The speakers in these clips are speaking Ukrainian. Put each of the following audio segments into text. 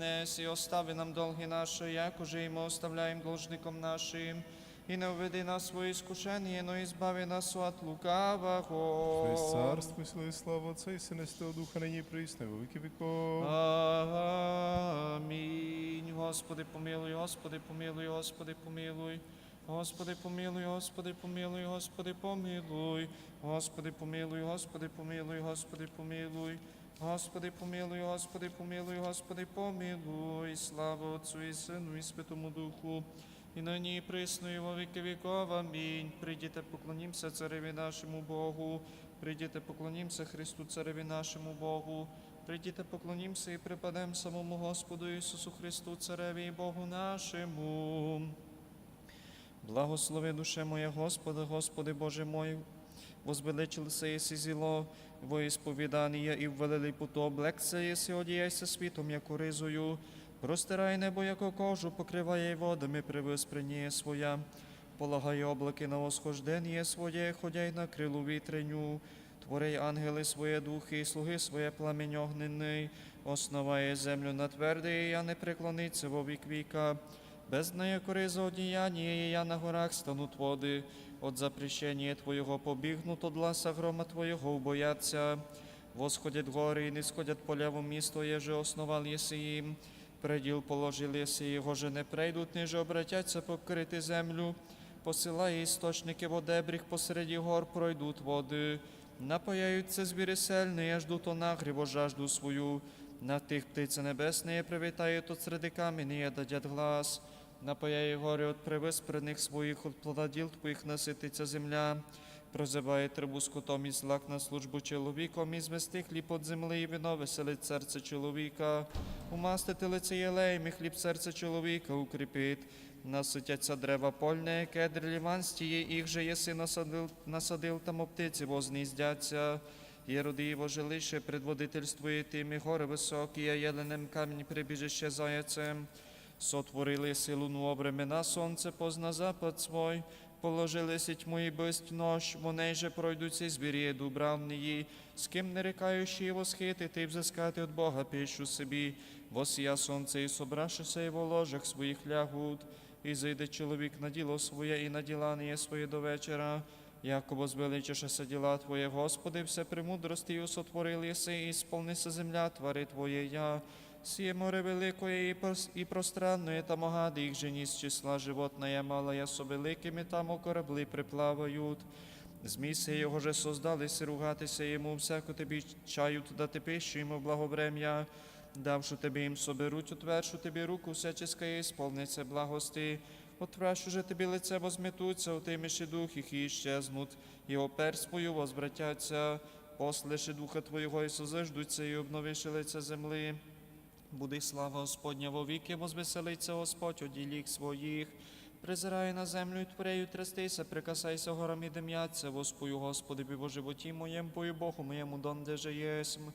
Неси, остави нам долги наши, як уже и мы оставляем должником нашим. И не уведи нас в свои искушения, но избави нас от лукавого. Весь царство, сила і слава Отця і Сина і Святого Духа, нині і присно, во віки віков. Амінь. Господи, помилуй, Господи, помилуй, Господи, помилуй. Господи, помилуй, Господи, помилуй, Господи, помилуй. Господи, помилуй, Господи, помилуй, Господи, помилуй. Господи, помилуй, Господи, помилуй, Господи, помилуй. Слава Отцу і Сину і Святому Духу. І нині і присно, і во віки віков. Амінь. Прийдіте, поклонімся цареві нашому Богу. Прийдіте, поклонімся Христу, цареві нашому Богу. Прийдіте, поклонімся і припадемо самому Господу Ісусу Христу, Цареві і Богу нашому. Благослови душе моя Господа, Господи Боже мой, возвеличилися єси зіло, во ісповідання і ввелили путо облекся єси, одіяйся світом, яку ризою, простирай небо, яко кожу, покриває водами привиспрення своя, полагай облаки на восхождення своє, ходяй на крилу вітреню, Творей ангели своє духи, і слуги своє пламінь огненний, основає землю на тверде, і я не преклониться во вік віка. Без неї кориза одіяння, я на горах стануть води, от запрещення Твоєго побігнут, от ласа грома Твоєго убояться. Восходять гори і не сходять по ляву місто, еже основал єси їм. Преділ положил єси, його же не прийдуть, ниже обратяться покрити землю. Посилає істочники в одебріх посереді гор пройдуть води. Напаяються звірі сельні, жду то нагріво жажду свою. На тих птиці небесні привітає от среди камені дадять глас. Напаяє гори от привиспрених своїх, от плододіл твоїх насититься земля. Прозиває трибу скотом і злак на службу чоловіком, і звести хліб от земли, і вино веселить серце чоловіка. Умастити лице єлеєм, і хліб серце чоловіка укріпить. Наситяться дерева польне, кедр ліванстіє, їх же єси насадил, насадил там птиці возніздяться. Єродієво жилище предводительствує тим, і гори високі, а єленем камінь прибіжище заяцем. Сотворили силу обремена, сонце позна запад свой, положили тьму і бисть нож, вони же пройдуться звірі дубравнії, з ким не рекаючи восхитити і взискати від Бога піщу собі, восія сонце і собрашися і в ложах своїх лягут, і зайде чоловік на діло своє і на ділання своє до вечора. Яко звеличишеся діла Твоє, Господи, все премудростію сотворил єси, і сповнися земля твари Твоєя. Сіє море великое і пространное, там огади їх жені з числа животная малая, со великими там у корабли приплавають. Зміси його же создалися ругатися йому, всяко тобі чають дати пищу йому в благоврем'я. Давши тобі їм соберуть, отвершу тобі руку всяческа і сповниться благости. Отврашу же тобі лице возметуться, отиміші дух їх і щезнуть, і опер возвратяться, послеши духа Твоєго і созиждуться, і обновиши лице земли. Буде слава Господня вовіки, возвеселиться Господь у діліх своїх. Призирає на землю творею трястися, прикасайся горам і дим'яться, воспою Господи, бо животі моєму, пою Богу моєму, донде же єсмь.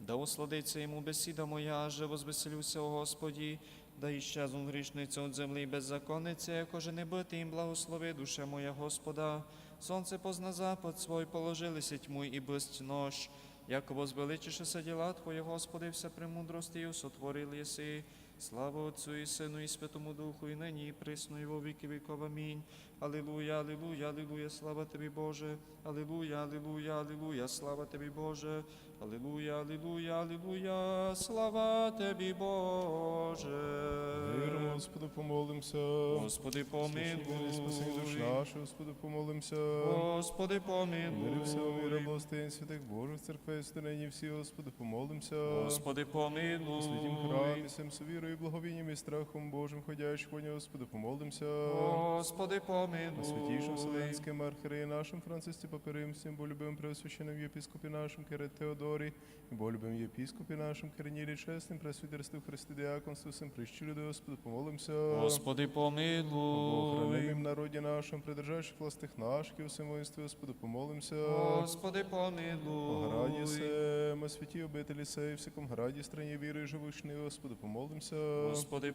Да усладиться йому бесіда моя, же возвеселюся, о Господі, да іщезну грішниця від землі беззаконниця, якоже не бити їм благослови, душа моя Господа. Сонце позна запад свой, положилися тьму і бисть нож. Яко возвеличишеся діла Твоє, Господи, все премудростію сотворили єси. Слава Отцю і Сину і Святому Духу, і нині, і присно, і во віки віков. Амінь. Алілуя, алілуя, алілуя, слава Тобі, Боже. Алілуя, алілуя, алілуя, слава Тобі, Боже. Алілуя, алілуя, алілуя, слава Тобі, Боже. Віримо, Господу, помолимся. Господи, Священний Спасіння душ помилуй. наша, Господу, помолимся. Господи, Мири всього міра, помилуй. благостин святих Божих церквей, нині всі, Господи, помолимся. Господи, У святім храмі, помилуй. всім совірою, благовінням і страхом Божим, ходящих Господи, помолимся. Господи, На святійшим помилуй. Вселенським архиереї нашим Францисті Папирим, всім болюбим преосвященним єпіскопі нашим Кире Теодорі, і болюбим єпіскопі нашим Кирнілі Чесним, пресвітерству Христи Діаконству, всім прищу люди, Господи, помолимся. Господи, помилуй. їм народі нашим, придержащих властих наших і всім воїнстві, Господи, помолимся. Господи, помилуй. се, ми святі обителі сей, всяком граді, страні віри, живучни, Господи, помолимся. Господи,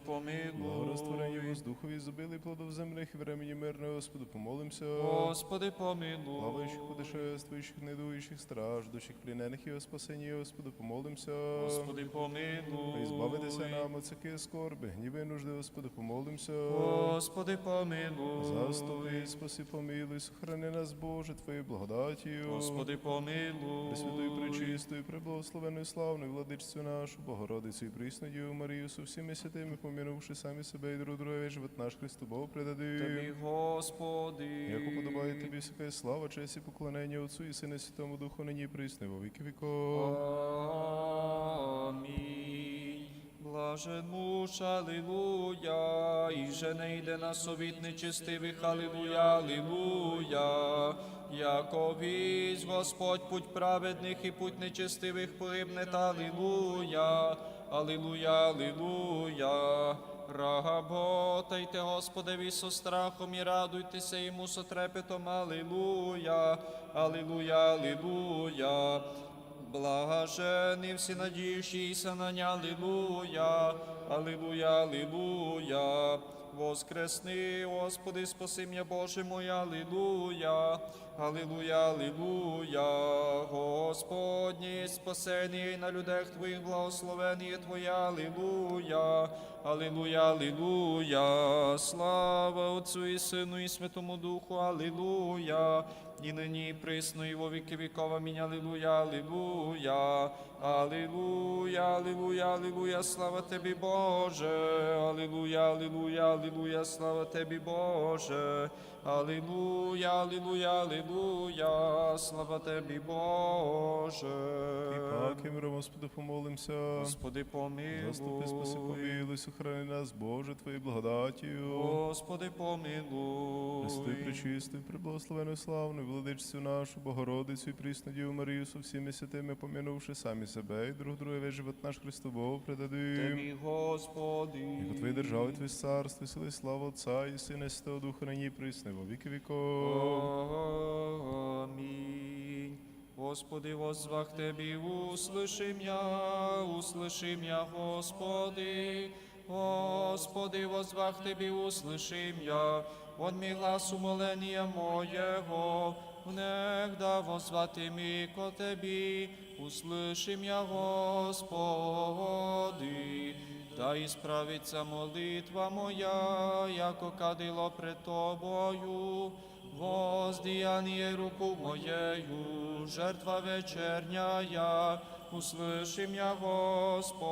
Благорозтворення воздухові, зубили плодов земних і времені мирно Господу, помолимся. Господи, помилуй. Плаваючих, путешествуючих, недуючих, страждущих, плінених і о спасенні, Господу, помолимся. Господи, помилуй. Избавитися нам от всякої скорби, гніви нужди, Господу, помолимся. Господи, помилуй. Заступи, спаси, помилуй, сохрани нас, Боже, Твоєю благодатію. Господи, помилуй. Пресвятою, пречистою, преблагословенною, славною владичцю нашу, Богородицю і присну Діву Марію, со всіми святими, помінувши самі себе і друг друге, живот наш Христу Богу предадим. Тобі, Господи. Як уподобає тобі всяка слава, честь і поклонення Отцу і Сину Святому Духу, нині і присно, во віки віков. Амінь. Блажен муж, алілуя, і же не йде на совіт нечистивих, алілуя, алілуя. Яко вість Господь путь праведних і путь нечистивих погибне, алілуя, алілуя, алілуя. Работайте, Господеві, со страхом і радуйтеся йому со трепетом, алілуя, алілуя, алілуя. Блажені всі надіючіся на ня, Аллилуйя, Аллилуйя, Аллилуйя. Воскресни, Господи, спаси м'я Боже моя, Аллилуйя, Аллилуйя, Аллилуйя. Господні, спасені на людях Твоїх, благословені Твоя, Аллилуйя, Аллилуйя, Аллилуйя. Слава Отцю і Сину і Святому Духу, Аллилуйя. І нині і присно, і во віки вікова. Амінь. Аллилуйя, Аллилуйя. Аллилуйя, Аллилуйя, Аллилуйя, слава Тобі, Боже. Аллилуйя, Аллилуйя, Аллилуйя, слава Тобі, Боже. Аллилуйя, Аллилуйя, Аллилуйя, слава Тобі, Боже. І паки миром, Господу, помолимся. Господи, помилуй. Заступи, спаси, помилуй, сохрани нас, Боже, Твоєю благодатію. Господи, помилуй. Пресвятою, пречистою, преблагословеною, славною, владичцю нашу, Богородицю і присну Діву Марію, со всіми святими, помінувши самі себе і друг друге весь живот наш Христу Богу предадим. Тобі, Господи. Яко Твої держави, Твої царство, і сили, слава Отця і Сина, і Святого Духа, нині і присно, і во віки віков. Аминь. Господи, воззвах Тебі, услыши м'я, услыши м'я, Господи. Господи, воззвах Тебі, услыши м'я, он мій глас умолення моєго, внегда возвати мій ко Тебі, услыши м'я, Господи. Та ісправиться молитва моя, яко кадило пред тобою, воздіяние руку моєю, жертва вечерняя, услыши м'я, Господи.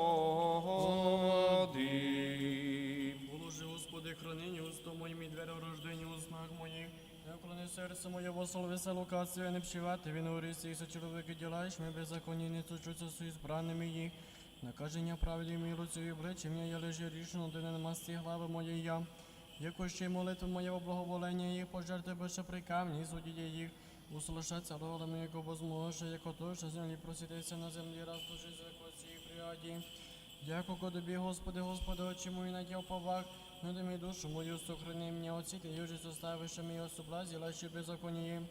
Положи, Господи, хранині усто моїм і двері рождені у снах моїх. Не вклони серце моє восол веселу кацію, не вшивати він у рисі, і чоловіки ділаєш ми беззаконні, не сучуться з збраними їх. Накаження правді милостю і обличчя мені я лежу рішено, де не масті глави моєї я. Яко ще й молитва моє благоволення їх, пожерти більше при камні, судді їх. Услышаться ролами, яко возможе, яко то, що землі проситися на землі, раз дуже за косі пряді. Дяко тобі, Господи, Господи, очі мої наділ поваг, нуди мій душу мою, сохрани мене от світи, южі составиша мій особлазі, лащі беззаконіє.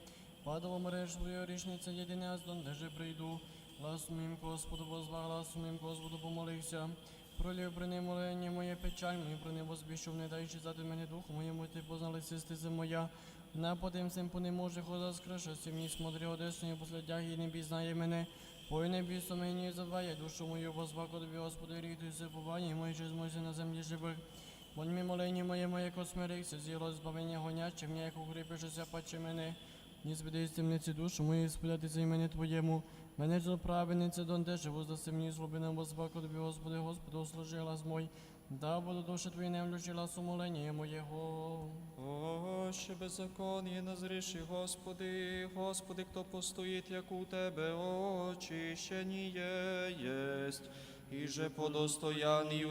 Падало мереж свою річниця, єдине, аз дондеже прийду. Глас моїм, Господу, возва, глас моїм, Господу, помолився. Пролів при молення моє печаль, мені про небо збіщув, не даючи зати мене духу моєму, ти познали стези моя. На потим сим по не може хоза скришості, мені смотри одесною последях і не бізнає мене. Пой не бійся мені заває душу мою, возваку тобі, Господи, ріхтуйся, побання мої, що змойся на землі живих. Вонь мій молені моє, моє космирихся, з'їло збавлення гонячих, мені, як укріпишся, паче мене. Ні збіди з темниці душу мої, сподятися імені Твоєму. Мене ж праведниця донде, живу за семні злобина, возваку тобі, Господи, Господи, услужи глас мой. Да буду душі Твої не влючила сумолення моєго. О, ще беззаконні назріши, Господи, Господи, хто постоїть, як у Тебе очищеніє єсть. І же по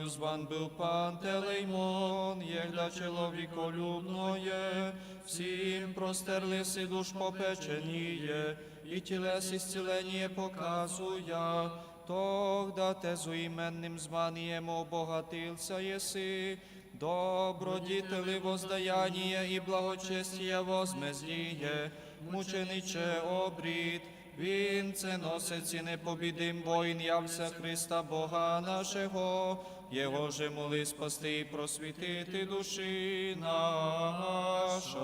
узван был пан Телеймон, єгда чоловіколюбноє, всім простерлися душ попеченіє, і тілес ісцілення показуя, тогда те іменним званієм обогатився єси, добродітели воздаяння і благочестія возмездіє, мучениче обрід, Він це носить і непобідим воїн, явся Христа Бога нашого. Його же моли спасти і просвітити душі наша.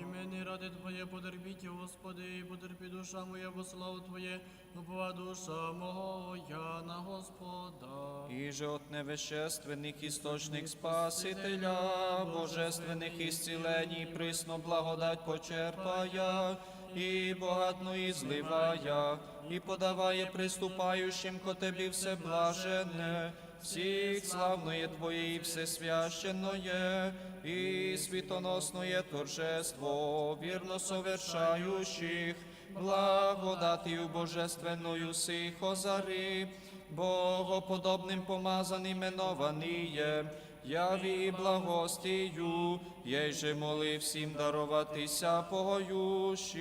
Імені ради Твоє потерпіть, Господи, і потерпі душа моя, во славу Твоє, упова душа моя на Господа. І же от невещественних істочник Спасителя, божественних ісцілень, присно благодать почерпая, і багатно і зливая, і подаває приступаючим ко Тебі все блаженне, всіх славноє Твоє і всесвященноє, і світоносноє торжество, вірно совершающих, благодатію божественною сих озари, Богоподобним помазан іменованіє, яві благостію, єй же моли всім даруватися поющим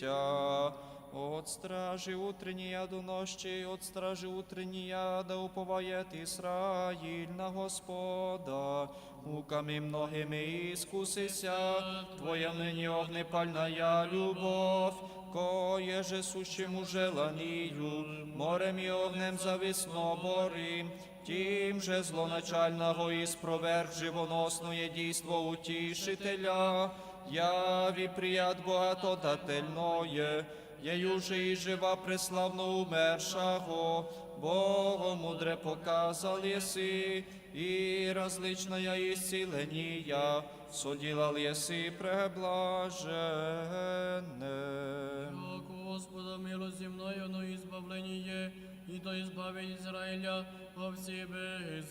тя. От стражи утреннія до нощі, от стражи утреннія, да уповает Ісраїль на Господа, муками многими іскусися, Твоя нині огнепальная любов, кое же сущему желанию, морем и огнем зависно борим, тим же злоначального і спроверг живоносное дійство утішителя, яві прият богатодательное, Єю же і жива преславно умершого, Богом мудре показал єси, і различная исцеления, судилал єси у Господа милость земною, но избавление, и то избавить Израиля во все беззаконие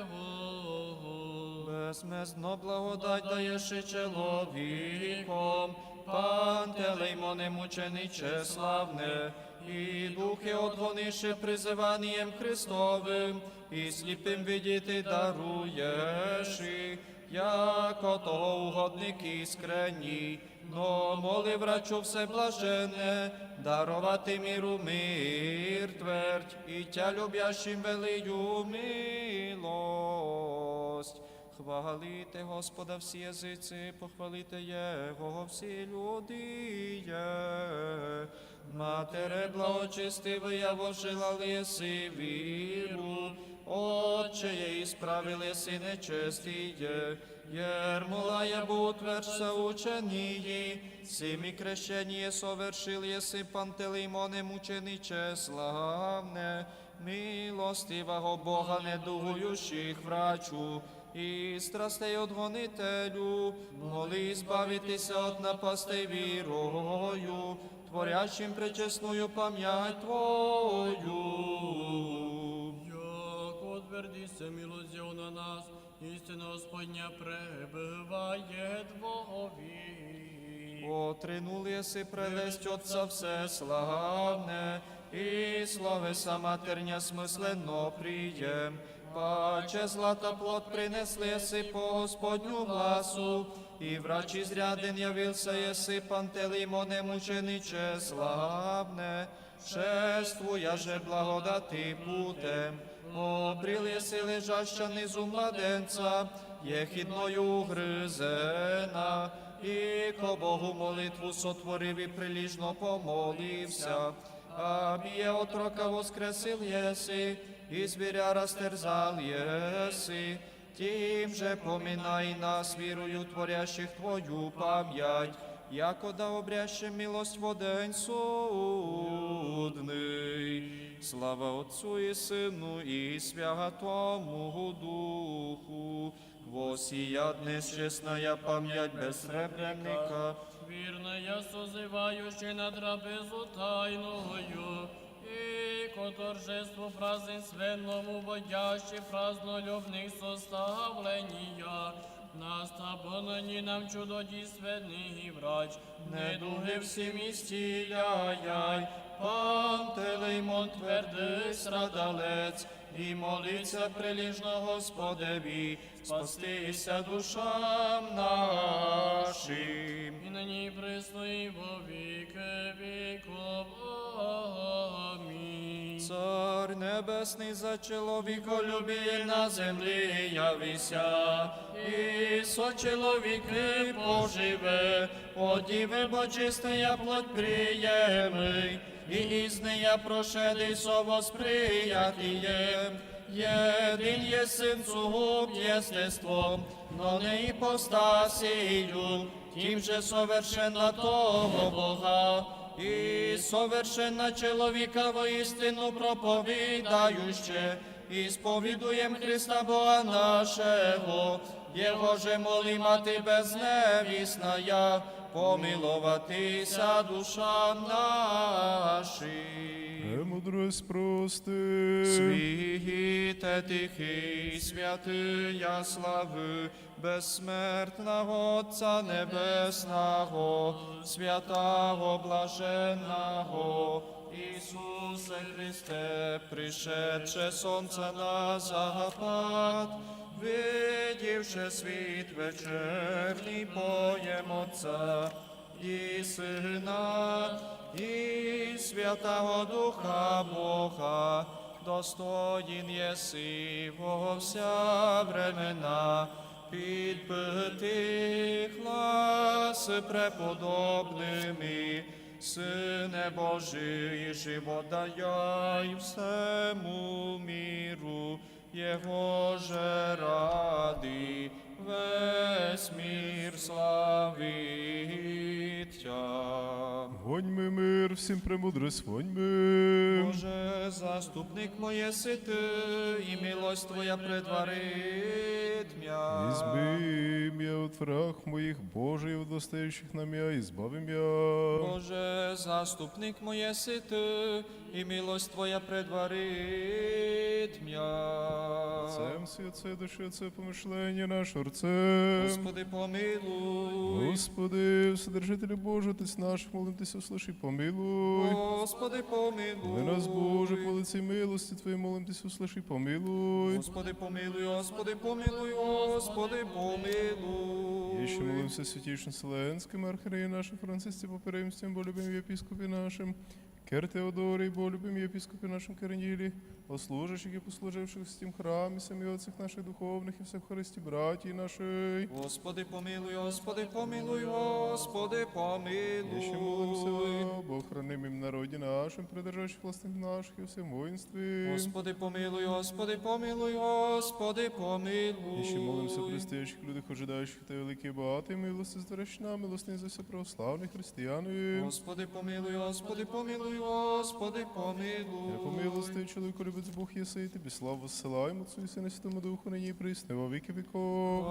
его. Безмезно благодать даєш і чоловіком, пантелеймоне мучениче славне, і духи одгонише призиванієм Христовим, і сліпим видіти даруєш, і того угодник іскренній, но моли врачу все блажене, дарувати міру мир твердь, і тя любящим велию милость. Хвалите Господа всі язиці, похвалите Його всі люди. Матере благочестиве, я вожила єси віру, Отче і справили си нечестіє, Єрмола я бо утверджся ученії, сімі крещення совершил єси пантелеймоне мучениче славне, милостивого Бога недугуючих врачу, і страстей одгонителю, моли збавитися от напастей вірою, творящим пречесную пам'ять Твою. Як утвердися милость Його на нас, істина Господня пребиває Твові. Отринул єси прелесть Отца все славне, і словеса матерня смисленно приєм. Паче злата плод принесли єси по Господню гласу, і врачі зряден явився єси пантелеймоне мучениче славне, шествуя же благодати путем, обріл єси лежаща низу младенця, єхідною угризена, і ко Богу молитву сотворив і приліжно помолився, а отрока воскресил єси, і звіря розтерзал єси, тим же поминай нас, вірою творящих Твою пам'ять, яко да обряще милость в день судний. Слава Отцу і Сину і Святому Духу, восія днес чесная пам'ять безсребренника, Вірна я созиваючи на трапезу тайною, і ко торжеству празднественному водящий празднолюбних составлення, наставлені нам чудодійственний врач, недуги всім істіляй, Пантелеймон твердий страдалець, і молиться приліжно Господеві, спастися душам нашим. і нині присно і во віки віков. Амінь. Цар небесний за чоловіколюбіє на землі явися, і со чоловіки поживе, одіве бо чистая плоть приємий, і із нея прошедий со восприятієм. Єдин є син сугуб єстеством, но не іпостасію, тим же совершенна того Бога, і совершенна чоловіка воістину проповідаюче, і сповідуєм Христа Бога нашого, Його же молі мати безневісна, помилуватися душа наші. Премудрость прости. Світе тихий, святия слави, безсмертного Отця Небесного, святого блаженного, Ісусе Христе, пришедше сонце на запад, видівши світ вечерній боєм Отця і Сина, і Святого Духа Бога, достоїн єси во вся времена, підпити глас преподобними, Сине Божий, живот даяй всему миру, Його же ради весь мир славить Тя. Воньми мир, всім премудрость, воньми. Боже, заступник моє сити, і милость Твоя предварит мя. Избим я от враг моїх Божий, от достающих нам я, избавим я. Боже, заступник моє сити, і милость Твоя предварит мя. Отцем святце, душі, Отце, помишлення наше, Отцем. Господи, помилуй. Господи, Вседержителю Божий, Отець наш, молимтеся, услыши, помилуй. Господи, помилуй. Ми нас, Боже, по лиці милості Твої, молимтеся, услыши, помилуй. Господи, помилуй, Господи, помилуй, Господи, помилуй. І ще молимося святішим Вселенським архіреї нашим Францисці Поперемстям, бо любим єпіскопі нашим, Кер Теодорій, бо любим єпіскопі нашим Кернілі, о служащих і послуживших в стім храмі, самі отцях наших духовних і всіх Христі, браті нашої. Господи, помилуй, Господи, помилуй, Господи, помилуй. І ще молимося, бо храним їм народі нашим, придержащих власних наших і всім воїнстві. Господи, помилуй, Господи, помилуй, Господи, помилуй. І ще молимося пристаючих людях, ожидаючих та великі багаті милості здрачна, милости за все православних християни. Господи, помилуй, Господи, помилуй, Господи, помилуй. Я помилости, чоловіку любець Бог єси, тобі славу посилаємо, Отцю і Сину, і Святому Духу, нині і присне, во віки віков.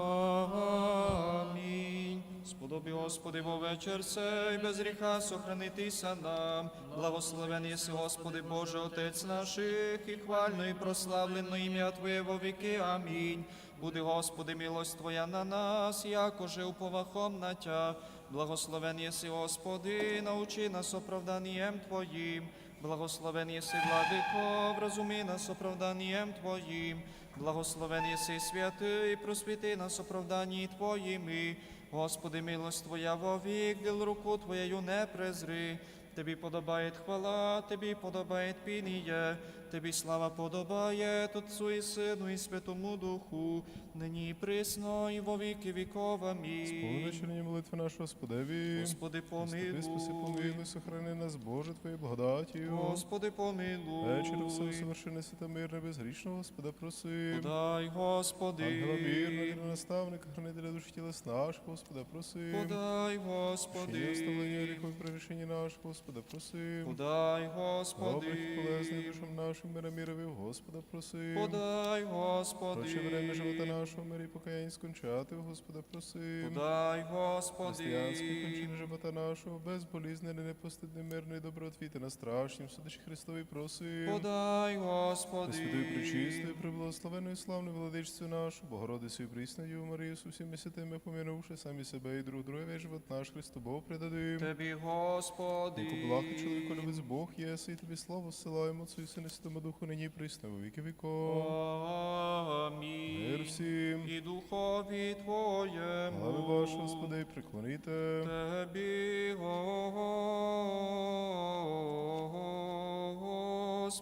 Амінь. Сподоби, Господи, во вечір сей, без гріха сохранитися нам. Благословен єси, Господи, Боже, Отець наших, і хвально, і прославлено ім'я Твоє во віки. Амінь. Буде, Господи, милость Твоя на нас, якоже уповахом на Тя. Благословен єси, Господи, научи нас оправданням Твоїм. Благословен єси, владико, вразуми нас оправданням Твоїм. Благословен єси святий, просвіти нас оправданні Твоїми. Господи, милость Твоя вовік, діл руку Твоєю не презри. Тобі подобає хвала, Тобі подобає пініє, Тобі слава подобає Отцу і Сину і Святому Духу, нині і присно, і во віки віков. Амінь. Повечерні молитви нашого Господеві. Господи, Господи, спаси, помилуй. помилуй, сохрани нас, Боже, Твоєю благодатію. Господи, помилуй. Вечір все совершене свята мирне, безгрішного, Господа, просим. Подай, Господи. Ангела вірного наставника, хранителя душі тілес наш, Господа, просим. Подай, Господи. оставлення гріхов і прегрішення наш, Господа, просим. Подай, Господи. Добрих полезних душам нашим мира мірові, Господа, просим. Подай, Господи. Проче время живота нашого, мирі покаянь скончати, Господа, просим. Подай, Господи. Християнські кончини живота нашого, безболізне, непостидне, мирне і доброотвіти на страшнім, судачі Христові просим. Подай, Господи. Пресвятою, пречистою, преблагословенною, славною владичцю нашу, Богородицю і прісною Марію, з усіми святими помінувши самі себе і друг друге, живот наш Христу Богу предадим. Тебе, Господи. Яку блахи чоловіку любець Бог єси, і тобі славу Отцю і Сину, і Святому Духу, нині присно, во віки віков. Амінь. Мир всім. І духові Твоєму. Слави Вашу, Господи, приклоните. Тебі,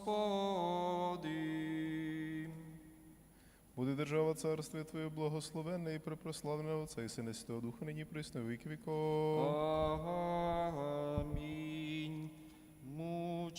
Господи. Буде держава царстві Твоє благословенне і припрославлене Отця і Сина Святого Духа, нині присно, віки віко. Амінь.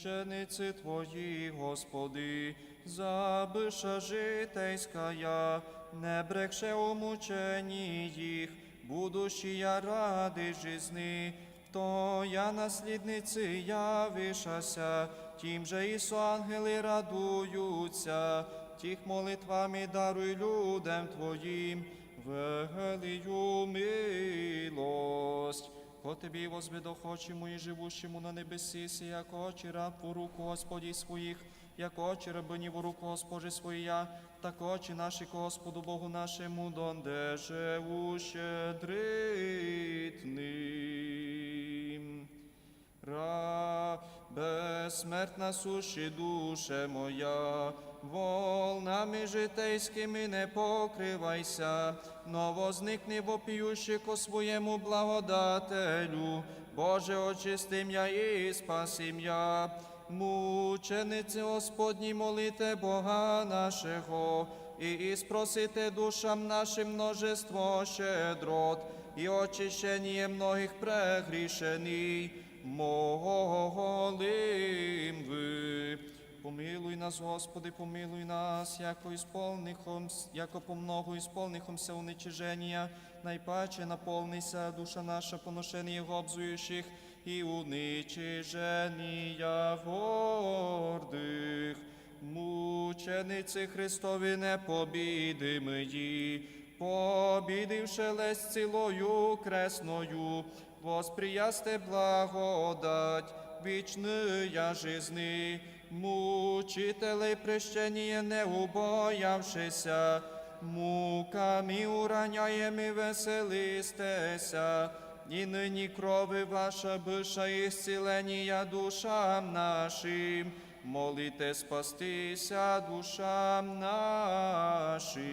Мучениці Твої, Господи, забиша житейська, не брекше у мученні їх, будущі я ради жизни, то я наслідниці явишася, тим же і со ангели радуються, тих молитвами даруй людям Твоїм, велию милость. Ко тобі возведохочему і живущему на небесі, як очі раб в руку Господі своїх, як очі рабині в руку Госпожі своя, так очі наші Господу Богу нашому, донде живу щедритним. Ра, безсмертна суші душе моя, волнами житейськими не покривайся, но возникни вопіющи ко своєму благодателю, Боже, очистим я і спасим я. Мучениці Господні, молите Бога нашого, і спросите душам нашим множество щедрот, і очищення многих прегрішений, молим ви. Помилуй нас, Господи, помилуй нас, яко исполнихом, яко по много исполнихомся уничижения, найпаче наповнися душа наша поношення його обзуючих і уничиження гордих. Мучениці Христові непобідимої, побідивши лесь цілою кресною, восприясте благодать, вічния жизни, мучителей прещення не убоявшися, муками ураняєми веселистеся, і нині крови ваша биша і зцілення душам нашим, молите спастися душам нашим.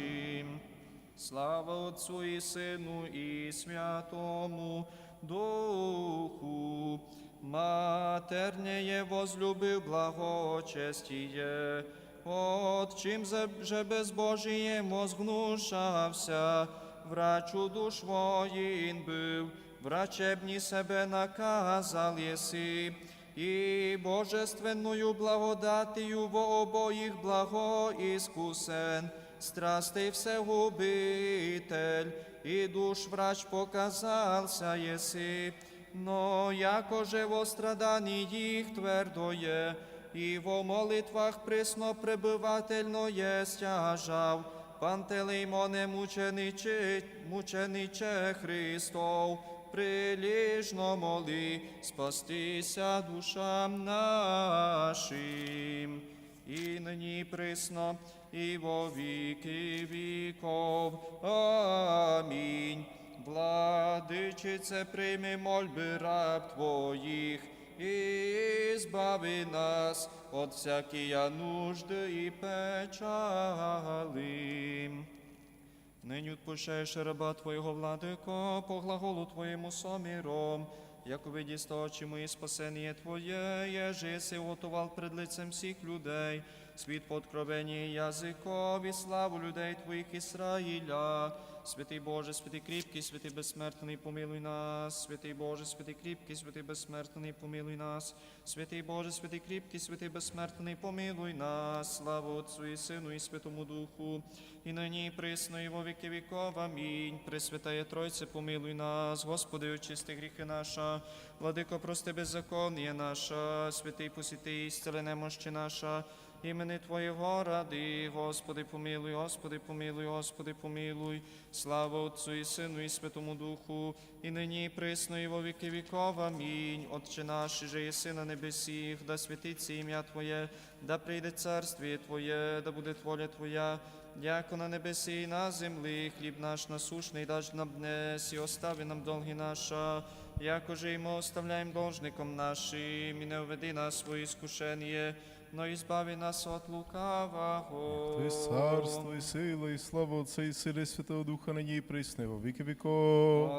Слава Отцу і Сину і Святому Духу, матернее возлюбив благочестіє, от чим же безбожієм возгнушався, врачу душ воїн бив, врачебні себе наказал єси, і божественною благодатію во обоїх благо іскусен, страстей всегубитель, і душ врач показався єси, но якоже во страданні їх твердоє, і во молитвах присно пребивательно є стяжав, Пантелеймоне мучениче, мучениче Христов, приліжно моли, спастися душам нашим, і нині присно, і во віки віков. Амінь. Владичице, прийми мольби раб Твоїх, і збави нас от всякія нужди і печали. Нині відпущаєш раба Твоєго, владико, по глаголу Твоєму соміром, як увиді очі мої спасення Твоє, єже си готував пред лицем всіх людей, світ подкровення язикові, славу людей Твоїх Ісраїля. Святий Боже, святий кріпкий, святий безсмертний, помилуй нас, святий Боже, святий кріпкий, святий безсмертний, помилуй нас, святий Боже, святий кріпкий, святий безсмертний, помилуй нас, слава Отцу і Сину, і Святому Духу, і нині, і присно, і во віки віков. Амінь. Пресвятає Тройце, помилуй нас, Господи, очисти гріхи наша, владико, прости беззаконня наша, святий посіти, істили немощі наша, імени Твоєго ради, Господи, помилуй, Господи, помилуй, Господи, помилуй, слава Отцу і Сину, і Святому Духу, і нині, і присно, і во віки віков. Амінь. Отче наш, же єси на небесіх, да святиться ім'я Твоє, да прийде царствіє Твоє, да буде воля Твоя, Яко на небесі і на землі, хліб наш насушний даж нам днес, і остави нам долги наша, якоже і ми оставляємо должником нашим, і не введи нас свої скушення, но і збави нас от лукавого. Твоє царство і сила, і слава Отця і Сили Святого Духа, нині і присно, і во віки віков.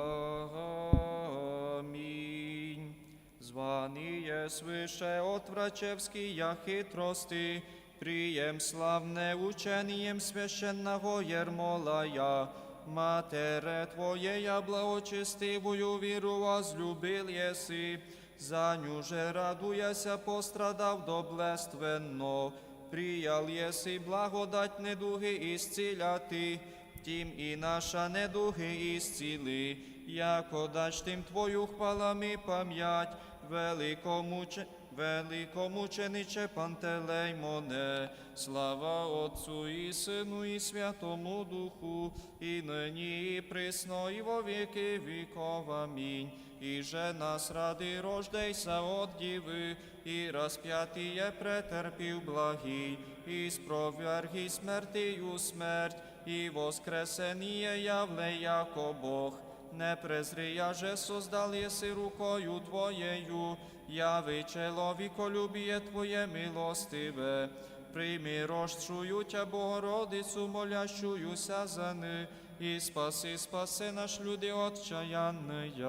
Амінь. Званий є свише от врачевський хитрости, Прием славне учением священного Ермолая, Матере Твоея благочестивую віру возлюбил еси, за ню же радуяся пострадав доблественно, приял єси благодать недуги ісціляти, тім і наша недуги ісціли, яко дач тим Твою хвалами пам'ять, великомуче, великомучениче Пантелеймоне, слава Отцу і Сину і Святому Духу, і нині і присно, і во віки віков. Амінь. І же нас ради рождейся от діви, і розп'ятіє претерпів благий, і спроверги смертію смерть, і воскресеніє явле яко Бог. Не презрия же создал єси рукою Твоєю, яви человіколюбіє Твоє милостиве. Прийми рощую Тя Богородицю, молящуюся за них, і спаси, спаси наш люди отчаянния.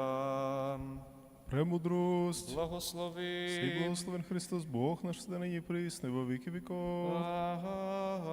Премудрость. Благослови. Благословен Христос, Бог наш все нині і во віки віков.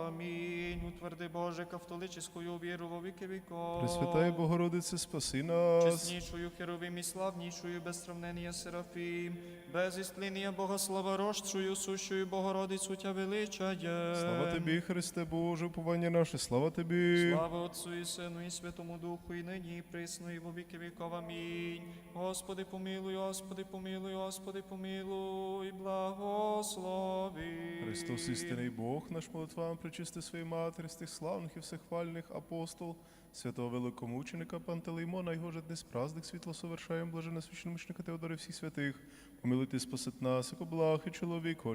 Амінь. Утверди Боже кавтолическую віру во віки віков. Пресвятая Богородице, спаси нас. Чеснішою херовим і славнішою, без сравнення Серафім, без істління Богослова рощую, сущою Богородицю Тя величає. Слава Тобі, Христе Боже, уповання наше, слава Тобі. Слава Отцу і Сину і Святому Духу, і нині, і присно, і во віки віков. Амінь. Господи, помилуй, Господи, помилуй, Господи, помилуй, благослови. Христос, істинний Бог, наш молитвам причисти своїй матері, з тих славних і всехвальних апостол, святого великомученика Пантелеймона, його же днес праздник світло совершаєм, блаженне священномучника Теодора всіх святих. Помилуйте, спасет нас, як облахи чоловік,